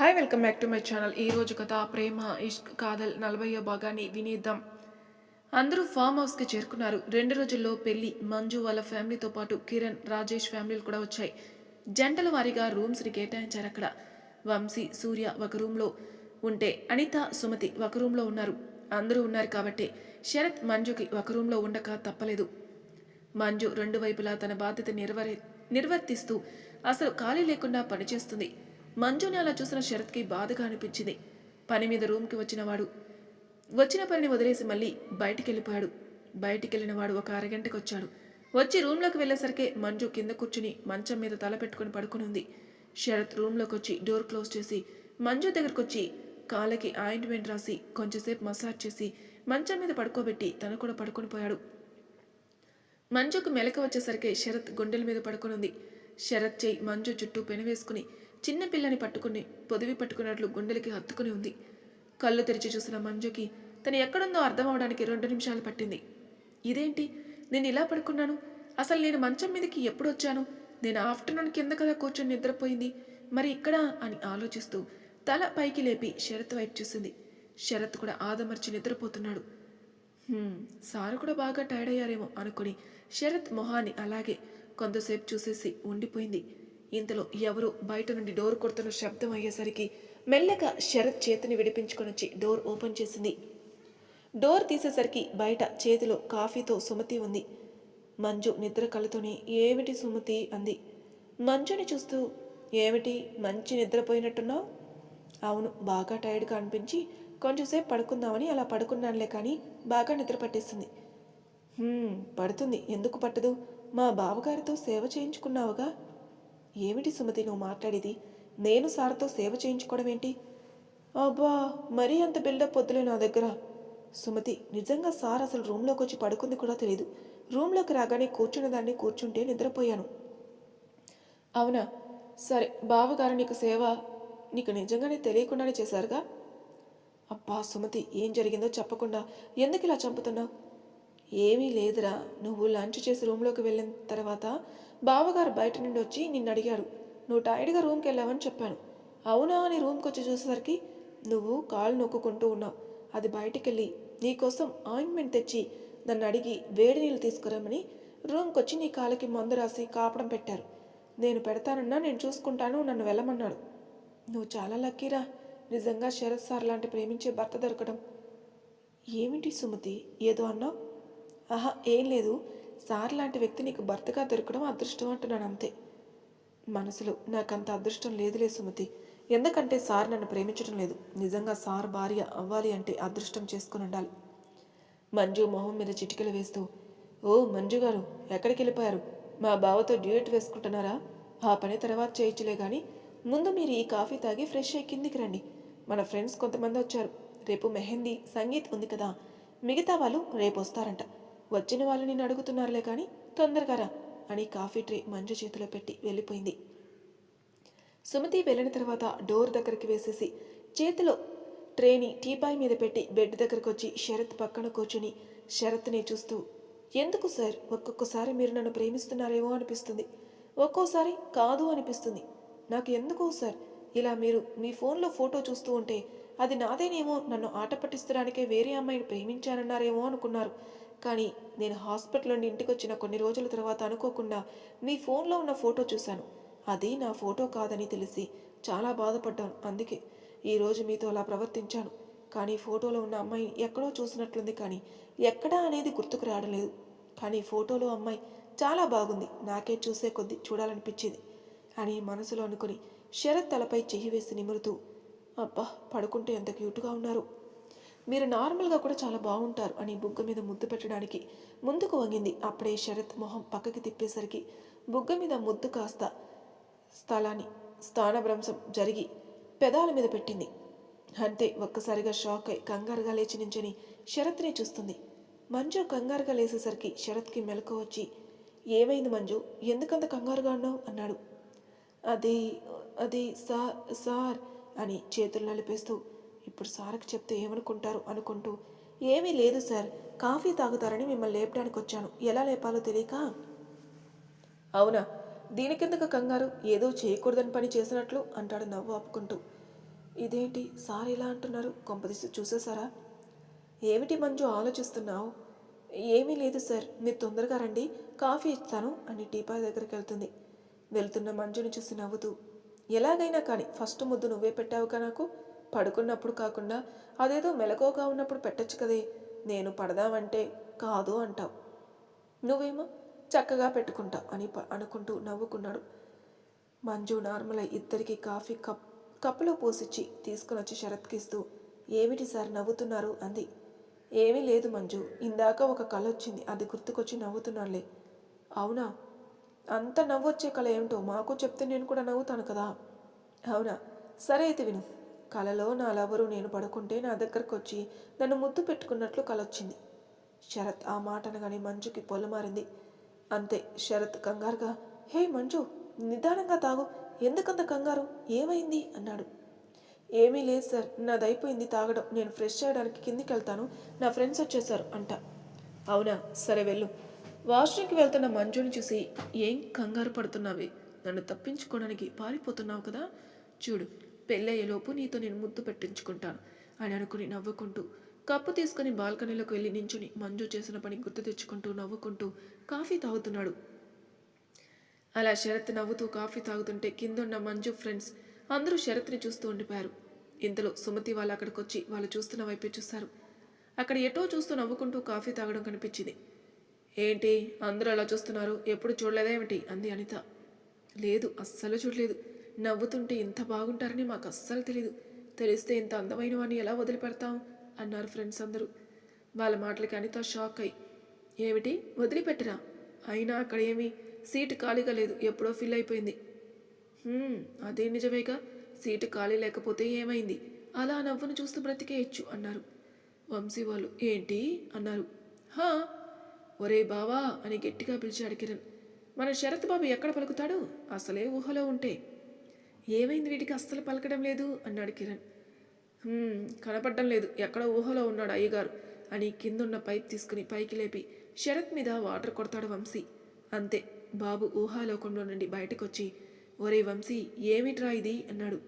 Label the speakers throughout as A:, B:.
A: Hi welcome back to my channel ఈ రోజు కథ ప్రేమ ఇష్క్ కాదల్ నలభైయో భాగాన్ని వినేద్దాం. అందరూ ఫామ్ హౌస్కి చేరుకున్నారు. రెండు రోజుల్లో పెళ్ళి మంజు వాళ్ళ ఫ్యామిలీతో పాటు కిరణ్ రాజేష్ ఫ్యామిలీలు కూడా వచ్చాయి. జంటల వారీగా రూమ్స్ని కేటాయించారు అక్కడ. వంశీ సూర్య ఒక రూమ్లో ఉంటే అనిత సుమతి ఒక రూమ్లో ఉన్నారు. అందరూ ఉన్నారు కాబట్టి శరత్ మంజుకి ఒక రూమ్లో ఉండక తప్పలేదు. మంజు రెండు వైపులా తన బాధ్యత నిర్వరి నిర్వర్తిస్తూ అసలు ఖాళీ లేకుండా పనిచేస్తుంది. మంజుని అలా చూసిన శరత్కి బాధగా అనిపించింది. పని మీద రూమ్కి వచ్చినవాడు. వచ్చిన పనిని వదిలేసి మళ్ళీ బయటికి వెళ్ళిపోయాడు బయటికి వెళ్ళిన వాడు ఒక అరగంటకు వచ్చాడు వచ్చి రూమ్లోకి వెళ్ళేసరికి మంజు కింద కూర్చుని మంచం మీద తల పెట్టుకుని పడుకుని ఉంది శరత్ రూమ్లోకి వచ్చి డోర్ క్లోజ్ చేసి మంజు దగ్గరకు వచ్చి కాళ్ళకి ఆయింట్మెంట్ రాసి కొంచెంసేపు మసాజ్ చేసి మంచం మీద పడుకోబెట్టి తను కూడా పడుకొని పోయాడు. మంజుకు మెలక వచ్చేసరికి శరత్ గుండెల మీద పడుకునుంది. శరత్ చేయి మంజు చుట్టూ పెనవేసుకుని చిన్న పిల్లని పట్టుకుని పొదివి పట్టుకున్నట్లు గుండెలకి హత్తుకుని ఉంది. కళ్ళు తెరిచి చూసిన మంజుకి తను ఎక్కడుందో అర్థం అవడానికి రెండు నిమిషాలు పట్టింది. ఇదేంటి? నేను ఇలా పడుకున్నాను? అసలు నేను మంచం మీదకి ఎప్పుడు వచ్చాను నేను ఆఫ్టర్నూన్ కింద కదా కూర్చొని నిద్రపోయింది. మరి ఇక్కడ అని ఆలోచిస్తూ తల పైకి లేపి శరత్ వైపు చూసింది. శరత్ కూడా ఆదమర్చి నిద్రపోతున్నాడు. సారు కూడా బాగా టైర్డ్ అయ్యారేమో అనుకుని శరత్ మొహాన్ని అలాగే కొంతసేపు చూసేసి ఉండిపోయింది. ఇంతలో ఎవరు బయట నుండి డోర్ కొడుతున్న శబ్దం అయ్యేసరికి మెల్లగా శరత్ చేతిని విడిపించుకొని వచ్చి డోర్ ఓపెన్ చేసింది. డోర్ తీసేసరికి బయట చేతిలో కాఫీతో సుమతి ఉంది. మంజు నిద్ర కళ్ళతోనే ఏమిటి సుమతి? అంది. మంజుని చూస్తూ ఏమిటి? మంచి నిద్రపోయినట్టున్నావు? అవును బాగా టైర్డ్గా అనిపించి కొంచెంసేపు పడుకుందామని అలా పడుకున్నానులే కానీ బాగా నిద్ర పట్టేస్తుంది పడుతుంది. ఎందుకు పట్టదు? మా బావగారితో సేవ చేయించుకున్నావుగా. ఏమిటి సుమతి నువ్వు మాట్లాడేది? నేను సార్తో సేవ చేయించుకోవడం ఏంటి? అబ్బా మరీ అంత బిల్డప్ వద్దులే నా దగ్గర. సుమతి నిజంగా సార్ అసలు రూమ్లోకి వచ్చి పడుకుంది కూడా తెలియదు రూమ్లోకి రాగానే కూర్చున్న దాన్ని కూర్చుంటే నిద్రపోయాను. అవునా? సరే బావగారు నీకు సేవ నీకు నిజంగానే తెలియకుండానే చేశారుగా? అబ్బా సుమతి ఏం జరిగిందో చెప్పకుండా ఎందుకు ఇలా చంపుతున్నావు? ఏమీ లేదురా. నువ్వు లంచ్ చేసి రూమ్లోకి వెళ్ళిన తర్వాత బావగారు బయట నుండి వచ్చి నిన్ను అడిగారు. నువ్వు టైర్డ్గా రూమ్కి వెళ్ళావని చెప్పాను. అవునా అని రూమ్కి వచ్చి చూసేసరికి నువ్వు కాళ్ళు నొక్కుంటూ ఉన్నావు. అది బయటికి వెళ్ళి నీకోసం ఆయింట్మెంట్ తెచ్చి నన్ను అడిగి వేడి నీళ్ళు తీసుకురమ్మని రూమ్కి వచ్చి నీ కాళ్ళకి మందు రాసి కాపడం పెట్టారు. నేను పెడతానన్నా నేను చూసుకుంటాను నన్ను వెళ్ళమన్నాడు. నువ్వు చాలా లక్కీరా. నిజంగా శరత్ సార్ లాంటి ప్రేమించే భర్త దొరకడం. ఏమిటి సుమతి? ఏదో అన్నావు? ఆహా ఏం లేదు. సార్ లాంటి వ్యక్తి నీకు భర్తగా దొరకడం అదృష్టం అంటున్నాను అంతే. మనసులో నాకంత అదృష్టం లేదులే సుమతి. ఎందుకంటే సార్ నన్ను ప్రేమించడం లేదు. నిజంగా సార్ భార్య అవ్వాలి అంటే అదృష్టం చేసుకుని ఉండాలి. మంజు మొహం మీద చిటికలు వేస్తూ ఓ మంజు గారు ఎక్కడికి వెళ్ళిపోయారు? మా బావతో డ్యూయట్ వేసుకుంటున్నారా? ఆ పని తర్వాత చేయించలే కానీ ముందు మీరు ఈ కాఫీ తాగి ఫ్రెష్ అయ్యి కిందికి రండి. మన ఫ్రెండ్స్ కొంతమంది వచ్చారు. రేపు మెహందీ సంగీత్ ఉంది కదా. మిగతా వాళ్ళు రేపు వస్తారంట. వచ్చిన వాళ్ళు అడుగుతున్నారులే కానీ తొందరగా రా అని కాఫీ ట్రే మంజు చేతిలో పెట్టి వెళ్ళిపోయింది. సుమతి వెళ్ళిన తర్వాత డోర్ దగ్గరికి వేసేసి చేతిలో ట్రేని టీపాయ్ మీద పెట్టి బెడ్ దగ్గరకు వచ్చి శరత్ పక్కన కూర్చుని శరత్ని చూస్తూ ఎందుకు సార్ ఒక్కొక్కసారి మీరు నన్ను ప్రేమిస్తున్నారేమో అనిపిస్తుంది. ఒక్కోసారి కాదు అనిపిస్తుంది. నాకు ఎందుకు సార్ ఇలా మీరు మీ ఫోన్లో ఫోటో చూస్తూ ఉంటే అది నాదేనేమో నన్ను ఆట పట్టిస్తడానికే వేరే అమ్మాయిని ప్రేమించానన్నారేమో అనుకున్నారు. కానీ నేను హాస్పిటల్ నుండి ఇంటికి వచ్చిన కొన్ని రోజుల తర్వాత అనుకోకుండా మీ ఫోన్లో ఉన్న ఫోటో చూశాను. అది నా ఫోటో కాదని తెలిసి చాలా బాధపడ్డాను. అందుకే ఈరోజు మీతో అలా ప్రవర్తించాను. కానీ ఫోటోలో ఉన్న అమ్మాయి ఎక్కడో చూసినట్లుంది కానీ ఎక్కడా అనేది గుర్తుకు రావడం లేదు. కానీ ఫోటోలో అమ్మాయి చాలా బాగుంది. నాకే చూసే కొద్దీ చూడాలనిపించింది అని మనసులో అనుకుని శరత్ తలపై చెయ్యి వేసి నిమురుతూ అబ్బా పడుకుంటే ఎంత క్యూట్గా ఉన్నారు. మీరు నార్మల్గా కూడా చాలా బాగుంటారు అని బుగ్గ మీద ముద్దు పెట్టడానికి ముందుకు వంగింది. అప్పుడే శరత్ మొహం పక్కకి తిప్పేసరికి బుగ్గ మీద ముద్దు కాస్త స్థలాన్ని స్థానభ్రంశం జరిగి పెదాల మీద పెట్టింది. అంతే ఒక్కసారిగా షాక్ అయి కంగారుగా లేచి నించని శరత్ని చూస్తుంది. మంజు కంగారుగా లేసేసరికి శరత్కి మెలకు వచ్చి ఏమైంది మంజు? ఎందుకంత కంగారుగా ఉన్నావు? అన్నాడు. అది అది సార్ సార్ అని చేతులు నలిపేస్తూ ఇప్పుడు సార్కి చెప్తే ఏమనుకుంటారు అనుకుంటూ ఏమీ లేదు సార్ కాఫీ తాగుతారని మిమ్మల్ని లేపడానికి వచ్చాను ఎలా లేపాలో తెలియక? అవునా దీనికెందుకు కంగారు? ఏదో చేయకూడదని పని చేసినట్లు అంటాడు నవ్వు ఆపుకుంటూ. ఇదేంటి సార్ ఇలా అంటున్నారు? కొంపదీసి చూసేశారా? ఏమిటి మంజు ఆలోచిస్తున్నావు? ఏమీ లేదు సార్ మీరు తొందరగా రండి కాఫీ ఇస్తాను అని టీపాయ్ దగ్గరికి వెళ్తుంది. వెళ్తున్న మంజుని చూసి నవ్వుతూ ఎలాగైనా కానీ ఫస్ట్ ముద్దు నువ్వే పెట్టావుగా నాకు? పడుకున్నప్పుడు కాకుండా అదేదో మెలకువగా ఉన్నప్పుడు పెట్టచ్చు కదే. నేను పడదామంటే కాదు అంటావు. నువ్వేమో చక్కగా పెట్టుకుంటా అని ప- అనుకుంటూ నవ్వుకున్నాడు. మంజు నార్మల్ ఇద్దరికి కాఫీ కప్ కప్పులో పోసిచ్చి తీసుకుని వచ్చి శరత్కిస్తూ ఏమిటి సార్ నవ్వుతున్నారు? అంది. ఏమీ లేదు మంజు ఇందాక ఒక కళ వచ్చింది అది గుర్తుకొచ్చి నవ్వుతున్నానులే. అవునా? అంత నవ్వొచ్చే కళ ఏమిటో మాకు చెప్తే నేను కూడా నవ్వుతాను కదా. అవునా? సరే అయితే విను. కలలో నా లవరు నేను పడుకుంటే నా దగ్గరకు వచ్చి నన్ను ముద్దు పెట్టుకున్నట్లు కలొచ్చింది. శరత్ ఆ మాట అనగానే మంజుకి పొలమారింది. అంతే శరత్ కంగారుగా హే మంజు నిదానంగా తాగు. ఎందుకంత కంగారు? ఏమైంది? అన్నాడు. ఏమీ లేదు సార్ నాది అయిపోయింది తాగడం. నేను ఫ్రెష్ చేయడానికి కిందికి వెళ్తాను నా ఫ్రెండ్స్ వచ్చేసారు అంట. అవునా? సరే వెళ్ళు. వాష్రూమ్కి వెళ్తున్న మంజుని చూసి ఏం కంగారు పడుతున్నావే? నన్ను తప్పించుకోవడానికి పారిపోతున్నావు కదా? చూడు పెళ్ళయ్యేలోపు నీతో నేను ముద్దు పెట్టించుకుంటాను అని అనుకుని నవ్వుకుంటూ కప్పు తీసుకుని బాల్కనీలోకి వెళ్ళి నించుని మంజు చేసిన పని గుర్తు తెచ్చుకుంటూ నవ్వుకుంటూ కాఫీ తాగుతున్నాడు. అలా శరత్ నవ్వుతూ కాఫీ తాగుతుంటే కిందున్న మంజు ఫ్రెండ్స్ అందరూ శరత్ని చూస్తూ ఉండిపోయారు. ఇంతలో సుమతి వాళ్ళు అక్కడికి వచ్చి వాళ్ళు చూస్తున్న వైపే చూశారు. అక్కడ ఎటో చూస్తూ నవ్వుకుంటూ కాఫీ తాగడం కనిపించింది. ఏంటి అందరూ అలా చూస్తున్నారు ఎప్పుడు చూడలేదేమిటి అంది అనిత. లేదు అస్సలు చూడలేదు. నవ్వుతుంటే ఇంత బాగుంటారని మాకు అస్సలు తెలీదు. తెలిస్తే ఇంత అందమైన వాడిని ఎలా వదిలిపెడతాం? అన్నారు ఫ్రెండ్స్ అందరూ. వాళ్ళ మాటలకి అనిత షాక్ అయి. ఏమిటి? వదిలిపెట్టరా? అయినా అక్కడ ఏమీ సీటు ఖాళీగా లేదు. ఎప్పుడో ఫిల్ అయిపోయింది. అదే నిజమేగా. సీటు ఖాళీ లేకపోతే ఏమైంది? అలా ఆ నవ్వును చూస్తూ బ్రతికేయచ్చు అన్నారు. వంశీ వాళ్ళు ఏంటి? అన్నారు. హా ఒరే బావా అని గట్టిగా పిలిచాడు కిరణ్. మన శరత్ బాబు ఎక్కడ పలుకుతాడు? అసలే ఊహలో ఉంటే. ఏమైంది వీటికి అస్సలు పలకడం లేదు అన్నాడు కిరణ్. కనపడడం లేదు. ఎక్కడ ఊహలో ఉన్నాడు అయ్యగారు. అని కిందున్న పైప్ తీసుకుని పైకి లేపి శరత్ మీద వాటర్ కొడతాడు వంశీ. అంతే. బాబు ఊహాలోకంలో నుండి బయటకొచ్చి ఒరే వంశీ ఏమిట్రా ఇది? అన్నాడు.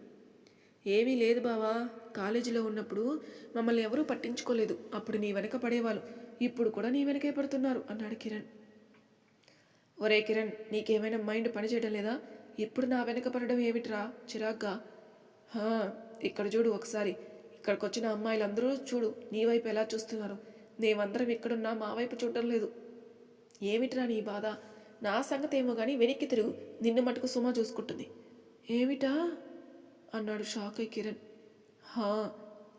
A: ఏమీ లేదు బావా. కాలేజీలో ఉన్నప్పుడు మమ్మల్ని ఎవరూ పట్టించుకోలేదు. అప్పుడు నీ వెనక పడేవాళ్ళు. ఇప్పుడు కూడా నీ వెనకే పడుతున్నారు అన్నాడు కిరణ్. ఒరే కిరణ్ నీకేమైనా మైండ్ పనిచేయడం లేదా? ఇప్పుడు నా వెనక పడడం ఏమిట్రా? చిరాగ్గా. ఇక్కడ చూడు ఒకసారి. ఇక్కడికి వచ్చిన అమ్మాయిలందరూ చూడు నీ వైపు ఎలా చూస్తున్నారు. మేమందరం ఇక్కడున్నా మా వైపు చూడటం లేదు. ఏమిట్రా నీ బాధ? నా సంగతి ఏమో కానీ వెనక్కి తిరుగు. నిన్ను మటుకు సుమ చూసుకుంటుంది. ఏమిటా? అన్నాడు షాక్ అయి కిరణ్. హా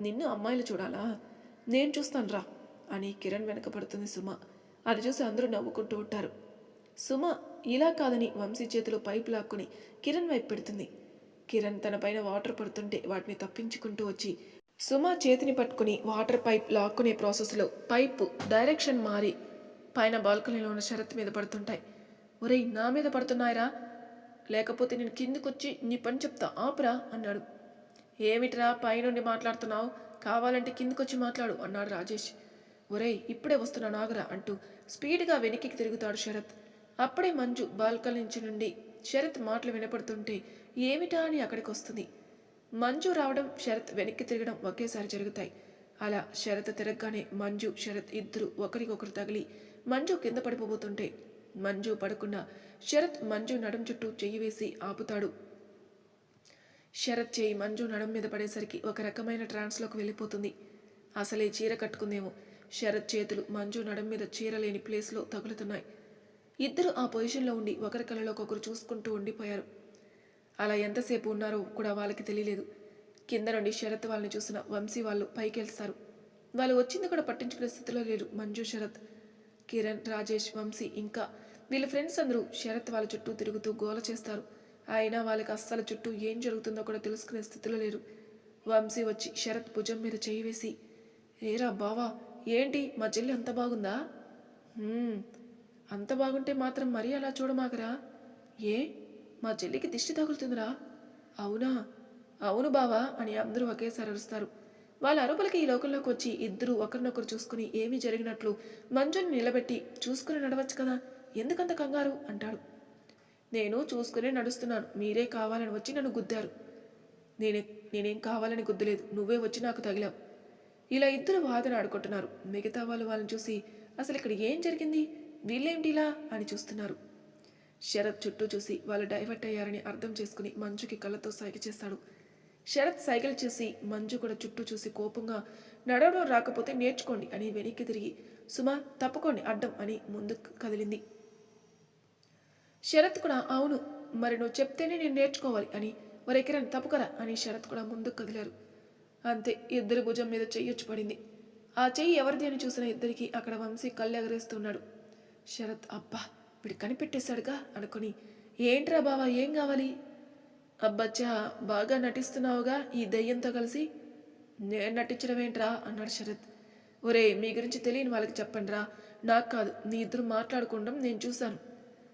A: నిన్ను అమ్మాయిలు చూడాలా? నేను చూస్తాను రా అని కిరణ్ వెనకపడుతుంది సుమ. అది చూసి అందరూ నవ్వుకుంటూ ఉంటారు. సుమ ఇలా కాదని వంశీ చేతిలో పైపు లాక్కుని కిరణ్ వైపు పెడుతుంది. కిరణ్ తన పైన వాటర్ పడుతుంటే వాటిని తప్పించుకుంటూ వచ్చి సుమ చేతిని పట్టుకుని వాటర్ పైప్ లాక్కునే ప్రాసెస్లో పైపు డైరెక్షన్ మారి పైన బాల్కనీలో ఉన్న షరత్ మీద పడుతుంటాయి. ఒరేయ్ నా మీద పడుతున్నాయిరా. లేకపోతే నేను కిందికొచ్చి నీ పని చెప్తా ఆపురా అన్నాడు. ఏమిట్రా పైనుండి మాట్లాడుతున్నావు? కావాలంటే కిందికొచ్చి మాట్లాడు అన్నాడు రాజేష్. ఒరేయ్ ఇప్పుడే వస్తున్నా నాగరా అంటూ స్పీడ్గా వెనక్కి తిరుగుతాడు శరత్. అప్పుడే మంజు బాల్కల నుంచి నుండి శరత్ మాటలు వినపడుతుంటే ఏమిటా అని అక్కడికి వస్తుంది. మంజు రావడం శరత్ వెనక్కి తిరగడం ఒకేసారి జరుగుతాయి. అలా శరత్ తిరగగానే మంజు శరత్ ఇద్దరు ఒకరికొకరు తగిలి మంజు కింద పడిపోబోతుంటే మంజు పడకుండా శరత్ మంజు నడుం చుట్టూ చెయ్యి వేసి ఆపుతాడు. శరత్ చేయి మంజు నడుం మీద పడేసరికి ఒక రకమైన ట్రాన్స్లోకి వెళ్ళిపోతుంది. అసలే చీర కట్టుకుందేమో. శరత్ చేతులు మంజు నడుం మీద చీర లేని ప్లేస్లో తగులుతున్నాయి. ఇద్దరు ఆ పొజిషన్లో ఉండి ఒకరి కళ్ళలోకి ఒకరు చూసుకుంటూ ఉండిపోయారు. అలా ఎంతసేపు ఉన్నారో కూడా వాళ్ళకి తెలియలేదు. కింద నుండి శరత్ వాళ్ళని చూసిన వంశీ వాళ్ళు పైకెళ్తారు. వాళ్ళు వచ్చింది కూడా పట్టించుకునే స్థితిలో లేరు మంజు శరత్. కిరణ్ రాజేష్ వంశీ ఇంకా వీళ్ళ ఫ్రెండ్స్ అందరూ శరత్ వాళ్ళ చుట్టూ తిరుగుతూ గోల చేస్తారు. అయినా వాళ్ళకి అస్సలు చుట్టూ ఏం జరుగుతుందో కూడా తెలుసుకునే స్థితిలో లేరు. వంశీ వచ్చి శరత్ భుజం మీద చేయి వేసి ఏరా బావా ఏంటి? మా చెల్లి అంత బాగుందా? అంత బాగుంటే మాత్రం మరీ అలా చూడమాకరా? ఏ? మా చెల్లికి దిష్టి తగులుతుందిరా. అవునా? అవును బావా అని అందరూ ఒకేసారి అరుస్తారు. వాళ్ళ అరుపులకి ఈ లోకంలోకి వచ్చి ఇద్దరు ఒకరినొకరు చూసుకుని ఏమీ జరిగినట్లు మంజుని నిలబెట్టి చూసుకుని నడవచ్చు కదా? ఎందుకంత కంగారు? అంటాడు. నేను చూసుకునే నడుస్తున్నాను. మీరే కావాలని వచ్చి నన్ను గుద్దారు. నేనే నేనేం కావాలని గుద్దలేదు. నువ్వే వచ్చి నాకు తగిలావు. ఇలా ఇద్దరు వాదన ఆడుకుంటున్నారు. మిగతా వాళ్ళు వాళ్ళని చూసి అసలు ఇక్కడ ఏం జరిగింది? వీళ్ళేంటిలా అని చూస్తున్నారు. శరత్ చుట్టూ చూసి వాళ్ళు డైవర్ట్ అయ్యారని అర్థం చేసుకుని మంజుకి కళ్ళతో సైగ చేస్తాడు. శరత్ సైకిల్ చేసి మంజు కూడా చుట్టూ చూసి కోపంగా నడవడం రాకపోతే నేర్చుకోండి అని వెనక్కి తిరిగి సుమా తప్పుకోండి అడ్డం అని ముందుకు కదిలింది. శరత్ కూడా అవును మరి నువ్వు చెప్తేనే నేను నేర్చుకోవాలి అని మరి కిరణ్ తప్పుకరా అని శరత్ కూడా ముందుకు కదిలారు. అంతే ఇద్దరి భుజం మీద చెయ్యొచ్చు పడింది. ఆ చెయ్యి ఎవరిది అని చూసిన ఇద్దరికి అక్కడ వంశీ కళ్ళు ఎగరేస్తున్నాడు శరత్ అబ్బా వీడు కనిపెట్టేశాడుగా అనుకుని ఏంట్రా బావా ఏం కావాలి? అబ్బచ్చా బాగా నటిస్తున్నావుగా ఈ దయ్యంతో కలిసి. నేను నటించడం ఏంట్రా? అన్నాడు శరత్. ఒరే మీ గురించి తెలియని వాళ్ళకి చెప్పండిరా. నాకు కాదు నీ ఇద్దరు మాట్లాడుకుంటాం నేను చూశాను.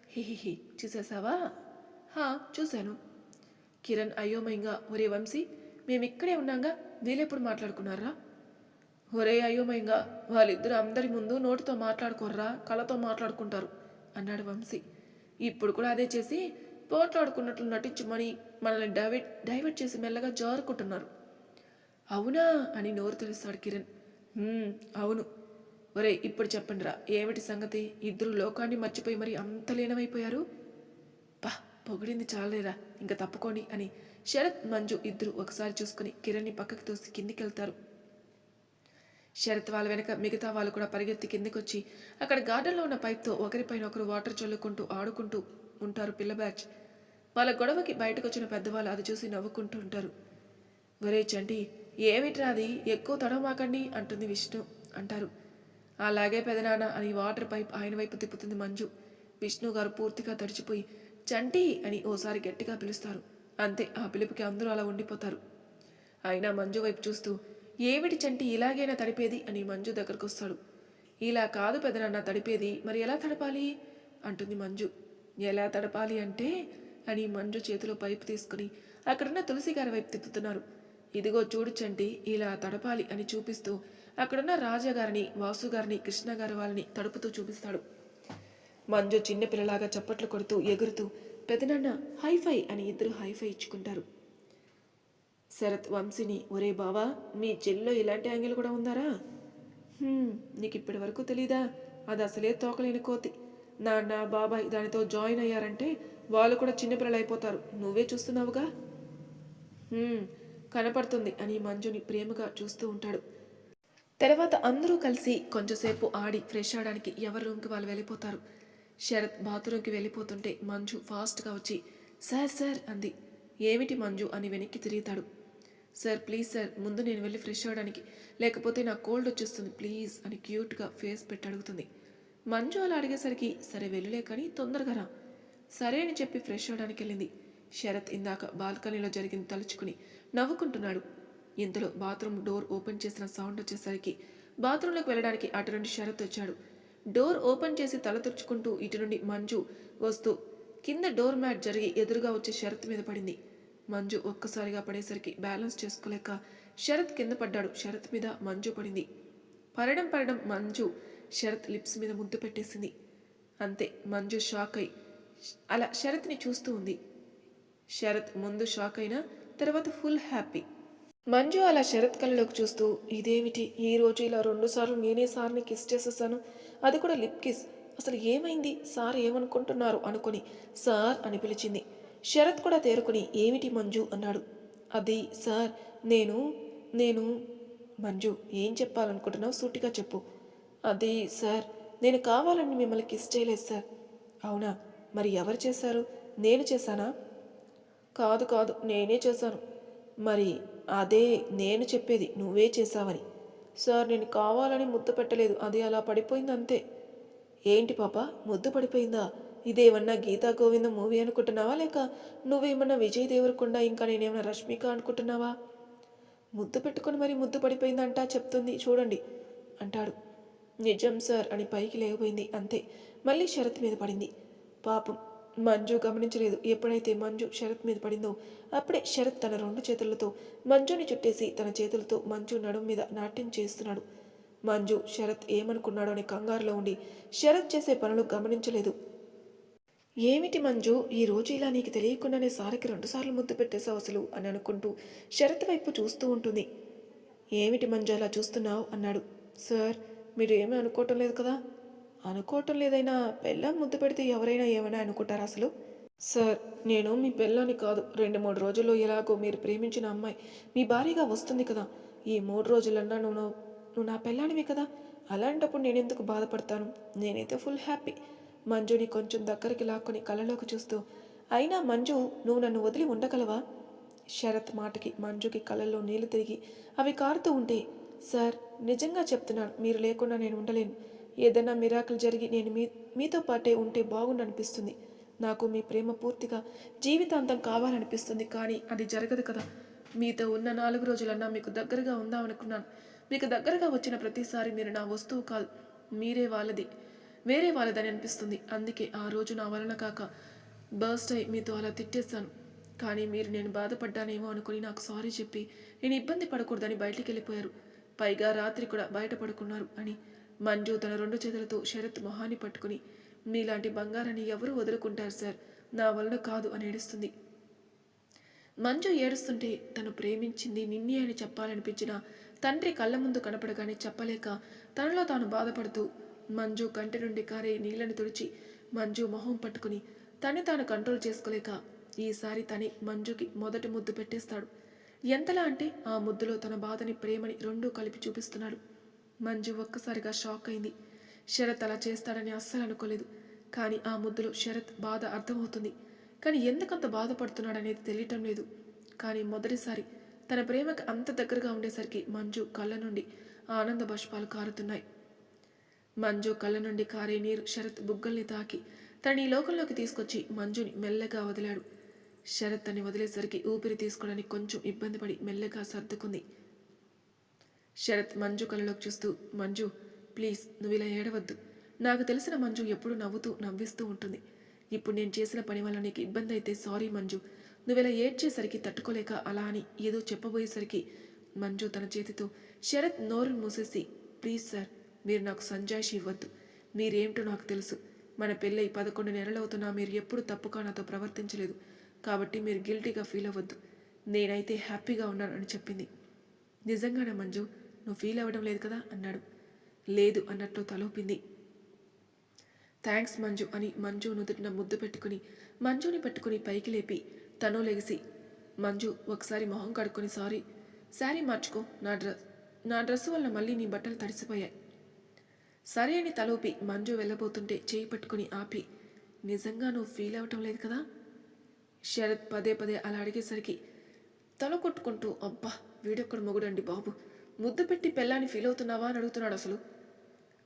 A: హిహిహి చూసేసావా హా చూశాను. కిరణ్ అయోమయంగా ఒరే వంశీ మేము ఇక్కడే ఉన్నాగా వీళ్ళెప్పుడు మాట్లాడుకున్నారా? ఒరే అయోమయంగా వాళ్ళిద్దరు అందరి ముందు నోటితో మాట్లాడుకోర్రా కళతో మాట్లాడుకుంటారు అన్నాడు వంశీ. ఇప్పుడు కూడా అదే చేసి పోట్లాడుకున్నట్లు నటించమని మనల్ని డైవర్ట్ డైవర్ట్ చేసి మెల్లగా జారుకుంటున్నారు. అవునా అని నోరు తెలుస్తాడు కిరణ్. అవును. ఒరే ఇప్పుడు చెప్పండిరా ఏమిటి సంగతి? ఇద్దరు లోకాన్ని మర్చిపోయి మరి అంత లీనమైపోయారు? పా పొగిడింది చాలేరా ఇంకా తప్పుకోండి అని శరత్ మంజు ఇద్దరు ఒకసారి చూసుకుని కిరణ్ని పక్కకి తోసి కిందికి వెళ్తారు శరత్ వాళ్ళ వెనక మిగతా వాళ్ళు కూడా పరిగెత్తి కిందకొచ్చి అక్కడ గార్డెన్లో ఉన్న పైప్తో ఒకరిపైన ఒకరు వాటర్ చల్లుకుంటూ ఆడుకుంటూ ఉంటారు పిల్ల బ్యాచ్. వాళ్ళ గొడవకి బయటకు వచ్చిన పెద్దవాళ్ళు అది చూసి నవ్వుకుంటూ ఉంటారు. ఒరే చంటి ఏమిట్రా అది? ఎక్కువ తడమాకండి అంటుంది విష్ణు అంటారు. అలాగే పెదనాన్న అని వాటర్ పైప్ ఆయన వైపు తిప్పుతుంది మంజు. విష్ణు గారు పూర్తిగా తడిచిపోయి చంటి అని ఓసారి గట్టిగా పిలుస్తారు. అంతే ఆ పిలుపుకి అందరూ అలా ఉండిపోతారు. అయినా మంజు వైపు చూస్తూ ఏమిటి చంటి ఇలాగైనా తడిపేది అని మంజు దగ్గరకు వస్తాడు ఇలా కాదు పెదనాన్న తడిపేది. మరి ఎలా తడపాలి? అంటుంది మంజు. ఎలా తడపాలి అంటే అని మంజు చేతిలో పైపు తీసుకుని అక్కడున్న తులసి గారి వైపు తిప్పుతున్నారు ఇదిగో చూడు చంటి ఇలా తడపాలి అని చూపిస్తూ అక్కడున్న రాజాగారిని వాసుగారిని కృష్ణగారి కృష్ణ వాళ్ళని తడుపుతూ చూపిస్తాడు. మంజు చిన్నపిల్లలాగా చప్పట్లు కొడుతూ ఎగురుతూ పెదనాన్న హైఫై అని ఇద్దరు హైఫై ఇచ్చుకుంటారు. శరత్ వంశీని ఒరే బావా మీ చెల్లో ఇలాంటి యాంగిల్ కూడా ఉందారా? నీకు ఇప్పటి వరకు తెలీదా? అది అసలే తోకలేని కోతి. నాన్న బాబాయ్ దానితో జాయిన్ అయ్యారంటే వాళ్ళు కూడా చిన్నపిల్లలు అయిపోతారు నువ్వే చూస్తున్నావుగా? కనపడుతుంది అని మంజుని ప్రేమగా చూస్తూ ఉంటాడు. తర్వాత అందరూ కలిసి కొంచెంసేపు ఆడి ఫ్రెష్ అవడానికి ఎవరి రూమ్కి వాళ్ళు వెళ్ళిపోతారు. శరత్ బాత్రూమ్కి వెళ్ళిపోతుంటే మంజు ఫాస్ట్గా వచ్చి సార్ సార్ అంది. ఏమిటి మంజు? అని వెనక్కి తిరుగుతాడు. సార్ ప్లీజ్ సార్ ముందు నేను వెళ్ళి ఫ్రెష్ అవ్వడానికి లేకపోతే నాకు కోల్డ్ వచ్చేస్తుంది. ప్లీజ్ అని క్యూట్గా ఫేస్ పెట్టి అడుగుతుంది. మంజు అలా అడిగేసరికి సరే వెళ్ళలే కానీ తొందరగా రా. సరే అని చెప్పి ఫ్రెష్ అవ్వడానికి వెళ్ళింది. శరత్ ఇందాక బాల్కనీలో జరిగింది తలుచుకుని నవ్వుకుంటున్నాడు. ఇంతలో బాత్రూమ్ డోర్ ఓపెన్ చేసిన సౌండ్ వచ్చేసరికి బాత్రూంలోకి వెళ్ళడానికి అటు నుండి శరత్ వచ్చాడు. డోర్ ఓపెన్ చేసి తల తుడుచుకుంటూ ఇటు నుండి మంజు వస్తూ కింద డోర్ మ్యాట్ జరిగి ఎదురుగా వచ్చే షరత్ మీద పడింది. మంజు ఒక్కసారిగా పడేసరికి బ్యాలెన్స్ చేసుకోలేక శరత్ కింద పడ్డాడు. శరత్ మీద మంజు పడింది. పడడం పడడం మంజు శరత్ లిప్స్ మీద ముద్దు పెట్టేసింది. అంతే మంజు షాక్ అయి అలా శరత్ని చూస్తూ ఉంది. శరత్ ముందు షాక్ అయినా తర్వాత ఫుల్ హ్యాపీ. మంజు అలా శరత్ కళ్ళలోకి చూస్తూ ఇదేమిటి? ఈ రోజు ఇలా రెండుసార్లు నేనే సార్ని కిస్ చేసేసాను. అది కూడా లిప్ కిస్. అసలు ఏమైంది? సార్ ఏమనుకుంటున్నారు? అనుకుని సార్ అని పిలిచింది. శరత్ కూడా తేరుకుని ఏమిటి మంజు? అన్నాడు. అది సార్ నేను నేను మంజు ఏం చెప్పాలనుకుంటున్నావు? సూటిగా చెప్పు. అది సార్ నేను కావాలని మిమ్మల్ని కిస్ చేయలేదు సార్. అవునా? మరి ఎవరు చేశారు? నేను చేశానా? కాదు కాదు నేనే చేశాను. మరి అదే నేను చెప్పేది నువ్వే చేశావని. సార్ నేను కావాలని ముద్దు పెట్టలేదు అది అలా పడిపోయింది అంతే ఏంటి పాప? ముద్దు పడిపోయిందా? ఇదేమన్నా గీతా గోవింద మూవీ అనుకుంటున్నావా? లేక నువ్వేమన్నా విజయ్ దేవరకొండ ఇంకా నేనేమన్నా రష్మిక అనుకుంటున్నావా? ముద్దు పెట్టుకొని మరి ముద్దు పడిపోయిందంట చెప్తుంది. చూడండి అంటాడు. నిజం సార్ అని పైకి లేకపోయింది అంతే. మళ్ళీ శరత్ మీద పడింది. పాపం మంజు గమనించలేదు. ఎప్పుడైతే మంజు శరత్ మీద పడిందో అప్పుడే శరత్ తన రెండు చేతులతో మంజుని చుట్టేసి తన చేతులతో మంజు నడుం మీద నాట్యం చేస్తున్నాడు. మంజు శరత్ ఏమనుకున్నాడో అని కంగారులో ఉండి శరత్ చేసే పనులు గమనించలేదు. ఏమిటి మంజు? ఈ రోజు ఇలా నీకు తెలియకుండానే సారికి రెండుసార్లు ముద్దు పెట్టేశావు అసలు అని అనుకుంటూ శరత్ వైపు చూస్తూ ఉంటుంది. ఏమిటి మంజు అలా చూస్తున్నావు? అన్నాడు. సార్ మీరు ఏమీ అనుకోవటం లేదు కదా? అనుకోవటం లేదైనా పెళ్ళం ముద్దు పెడితే ఎవరైనా ఏమైనా అనుకుంటారా అసలు? సార్ నేను మీ పెళ్ళాన్ని కాదు. రెండు మూడు రోజుల్లో ఎలాగో మీరు ప్రేమించిన అమ్మాయి మీ భారీగా వస్తుంది కదా. ఈ మూడు రోజులన్నా నువ్వు నా- నువ్వు నా పెళ్ళానివి కదా? అలాంటప్పుడు నేను ఎందుకు బాధపడతాను? నేనైతే ఫుల్ హ్యాపీ. మంజుని కొంచెం దగ్గరికి లాక్కొని కళ్ళలోకి చూస్తూ అయినా మంజు నువ్వు నన్ను వదిలి ఉండగలవా? శరత్ మాటకి మంజుకి కళ్ళల్లో నీళ్ళు తిరిగి అవి కారుతూ ఉంటే సార్ నిజంగా చెప్తున్నాను మీరు లేకుండా నేను ఉండలేను. ఏదైనా మిరాకిల్ జరిగి నేను మీ మీతో పాటే ఉంటే బాగుండనిపిస్తుంది. నాకు మీ ప్రేమ పూర్తిగా జీవితాంతం కావాలనిపిస్తుంది కానీ అది జరగదు కదా. మీతో ఉన్న నాలుగు రోజులన్నా మీకు దగ్గరగా ఉందామనుకున్నాను. మీకు దగ్గరగా వచ్చిన ప్రతిసారి మీరు నా వస్తువు కాదు మీరే వాళ్ళది. వేరే వాళ్ళదని అనిపిస్తుంది. అందుకే ఆ రోజు నా వలన కాక బర్స్ట్ అయి మీతో అలా తిట్టేశాను. కానీ మీరు నేను బాధపడ్డానేమో అనుకుని నాకు సారీ చెప్పి నేను ఇబ్బంది పడకూడదని బయటికి వెళ్ళిపోయారు. పైగా రాత్రి కూడా బయట పడుకున్నారు అని మంజు తన రెండు చేతులతో శరత్ మొహాన్ని పట్టుకుని మీలాంటి బంగారాన్ని ఎవరు వదులుకుంటారు సార్? నా వలన కాదు అని ఏడుస్తుంది. మంజు ఏడుస్తుంటే తను ప్రేమించింది నిన్నే అని చెప్పాలనిపించిన తండ్రి కళ్ళ ముందు కనపడగానే చెప్పలేక తనలో తాను బాధపడుతూ మంజు కంటి నుండి కారే నీళ్ళను తుడిచి మంజు మొహం పట్టుకుని తనే తాను కంట్రోల్ చేసుకోలేక ఈసారి తనే మంజుకి మొదటి ముద్దు పెట్టేస్తాడు. ఎంతలా అంటే ఆ ముద్దులో తన బాధని ప్రేమని రెండూ కలిపి చూపిస్తున్నాడు. మంజు ఒక్కసారిగా షాక్ అయింది. శరత్ అలా చేస్తాడని అస్సలు అనుకోలేదు. కానీ ఆ ముద్దులో శరత్ బాధ అర్థమవుతుంది. కానీ ఎందుకంత బాధపడుతున్నాడనేది తెలియటం లేదు. కానీ మొదటిసారి తన ప్రేమకు అంత దగ్గరగా ఉండేసరికి మంజు కళ్ళ నుండి ఆనంద బాష్పాలు కారుతున్నాయి. మంజు కళ్ళ నుండి కారే నీరు శరత్ బుగ్గల్ని తాకి తనని లోకంలోకి తీసుకొచ్చి మంజుని మెల్లగా వదిలాడు. శరత్ తన్ని వదిలేసరికి ఊపిరి తీసుకోవడానికి కొంచెం ఇబ్బంది పడి మెల్లగా సర్దుకుంది. శరత్ మంజు కళ్ళలోకి చూస్తూ మంజు ప్లీజ్ నువ్వు ఇలా ఏడవద్దు. నాకు తెలిసిన మంజు ఎప్పుడు నవ్వుతూ నవ్విస్తూ ఉంటుంది. ఇప్పుడు నేను చేసిన పని వల్ల నీకు ఇబ్బంది అయితే సారీ మంజు. నువ్వు ఇలా ఏడ్చేసరికి తట్టుకోలేక అలా అని ఏదో చెప్పబోయేసరికి మంజు తన చేతితో శరత్ నోరును మూసేసి ప్లీజ్ సార్ మీరు నాకు సంజాయిషి ఇవ్వద్దు. మీరేమిటో నాకు తెలుసు. మన పెళ్ళై పదకొండు నెలలవుతున్నా మీరు ఎప్పుడు తప్పుగా నాతో ప్రవర్తించలేదు. కాబట్టి మీరు గిల్టీగా ఫీల్ అవ్వద్దు. నేనైతే హ్యాపీగా ఉన్నానని చెప్పింది. నిజంగానే మంజు నువ్వు ఫీల్ అవ్వడం లేదు కదా? అన్నాడు. లేదు అన్నట్లు తలూపింది. థ్యాంక్స్ మంజు అని మంజు నుదుటిన ముద్దు పెట్టుకుని మంజుని పట్టుకుని పైకి లేపి తను లెగిసి మంజు ఒకసారి మొహం కడుక్కొని సారీ శారీ మార్చుకో. నా డ్రెస్ నా డ్రెస్ వల్ల మళ్ళీ నీ బట్టలు తడిసిపోయాయి. సరే అని తలూపి మంజు వెళ్ళబోతుంటే చేయి పట్టుకుని ఆపి నిజంగా నువ్వు ఫీల్ అవటం లేదు కదా? శరత్ పదే పదే అలా అడిగేసరికి తల కొట్టుకుంటూ అబ్బా వీడొక్కడు మొగుడండి బాబు. ముద్దు పెట్టి పెళ్ళాన్ని ఫీల్ అవుతున్నావా? అని అడుగుతున్నాడు అసలు.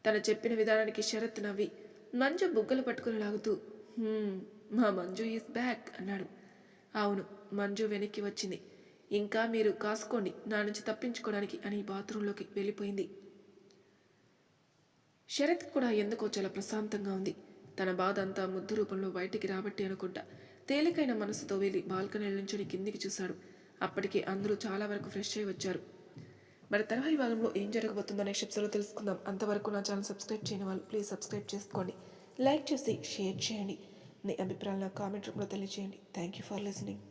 A: తను చెప్పిన విధానానికి శరత్ నవ్వి మంజు బుగ్గలు పట్టుకుని లాగుతూ మా మంజు ఈజ్ బ్యాక్ అన్నాడు. అవును మంజు వెనక్కి వచ్చింది. ఇంకా మీరు కాసుకోండి నా నుంచి తప్పించుకోవడానికి అని బాత్రూంలోకి వెళ్ళిపోయింది. శరత్ కూడా ఎందుకో చాలా ప్రశాంతంగా ఉంది. తన బాధ అంతా ముద్దు రూపంలో బయటికి రాబట్టి అనుకుంటా. తేలికైన మనసుతో వెళ్ళి బాల్కనీ నుంచి కిందికి చూశాడు. అప్పటికే అందరూ చాలా వరకు ఫ్రెష్ అయి వచ్చారు. మరి తర్వాయి భాగంలో ఏం జరగబోతుందో నెక్స్ట్ ఎపిసోడ్లో తెలుసుకుందాం. అంతవరకు నా ఛానల్ సబ్స్క్రైబ్ చేయని వాళ్ళు ప్లీజ్ సబ్స్క్రైబ్ చేసుకోండి. లైక్ చేసి షేర్ చేయండి. మీ అభిప్రాయాలను కామెంట్ రూపంలో తెలియజేయండి థ్యాంక్ యూ ఫర్ లిసనింగ్.